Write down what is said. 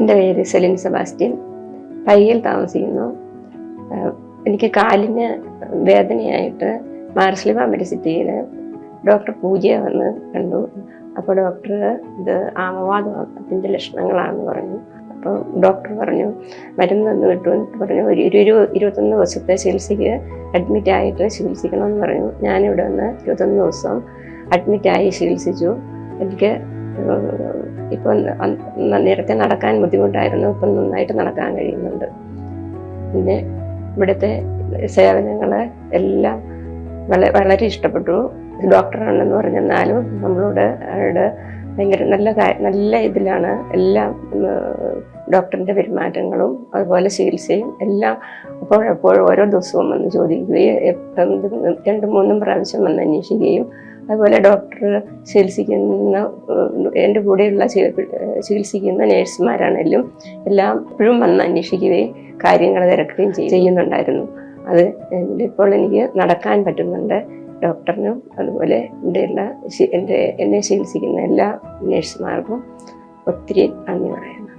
എന്റെ പേര് സെലിൻ സെബാസ്റ്റ്യൻ. പയ്യൽ താമസിക്കുന്നു. എനിക്ക് കാലിന് വേദനയായിട്ട് മാർസ്ലിമ മെഡിസിറ്റിയിൽ ഡോക്ടർ പൂജയെ വന്ന് കണ്ടു. അപ്പോൾ ഡോക്ടർ ഇത് ആമവാദത്തിന്റെ ലക്ഷണങ്ങളാണെന്ന് പറഞ്ഞു. അപ്പോൾ ഡോക്ടർ പറഞ്ഞു മരുന്ന് തന്നു വിട്ടു എന്നിട്ട് പറഞ്ഞു. ഒരു ഒരു ഇരു ഇരുപത്തൊന്ന് ദിവസത്തെ ചികിത്സയ്ക്ക് അഡ്മിറ്റായിട്ട് ചികിത്സിക്കണമെന്ന് പറഞ്ഞു. ഞാനിവിടെ വന്ന് ഇരുപത്തൊന്ന് ദിവസം അഡ്മിറ്റായി ചികിത്സിച്ചു. എനിക്ക് ഇപ്പം നേരത്തെ നടക്കാൻ ബുദ്ധിമുട്ടായിരുന്നു. ഇപ്പം നന്നായിട്ട് നടക്കാൻ കഴിയുന്നുണ്ട്. പിന്നെ ഇവിടുത്തെ സേവനങ്ങൾ എല്ലാം വളരെ വളരെ ഇഷ്ടപ്പെട്ടു. ഡോക്ടറാണെന്ന് പറഞ്ഞെന്നാലും നമ്മളോട് ഭയങ്കര നല്ല നല്ല ഇതിലാണ്. എല്ലാം ഡോക്ടറിന്റെ പെരുമാറ്റങ്ങളും അതുപോലെ ചികിത്സയും എല്ലാം അപ്പോഴപ്പോഴും ഓരോ ദിവസവും വന്ന് ചോദിക്കുകയും രണ്ട് മൂന്നും പ്രാവശ്യം വന്ന് അന്വേഷിക്കുകയും അതുപോലെ ഡോക്ടർ ചികിത്സിക്കുന്ന എന്റെ കൂടെയുള്ള ചികിത്സിക്കുന്ന നേഴ്സുമാരാണെങ്കിലും എല്ലാം എപ്പോഴും വന്ന് അന്വേഷിക്കുകയും കാര്യങ്ങൾ തിരക്കുകയും ചെയ്യുന്നുണ്ടായിരുന്നു. അത് ഇപ്പോൾ എനിക്ക് നടക്കാൻ പറ്റുന്നുണ്ട്. ഡോക്ടറിനും അതുപോലെ എന്റെ എല്ലാ എന്റെ എന്നെ ചികിത്സിക്കുന്ന എല്ലാ നേഴ്സുമാർക്കും ഒത്തിരി നന്ദി പറയുന്നു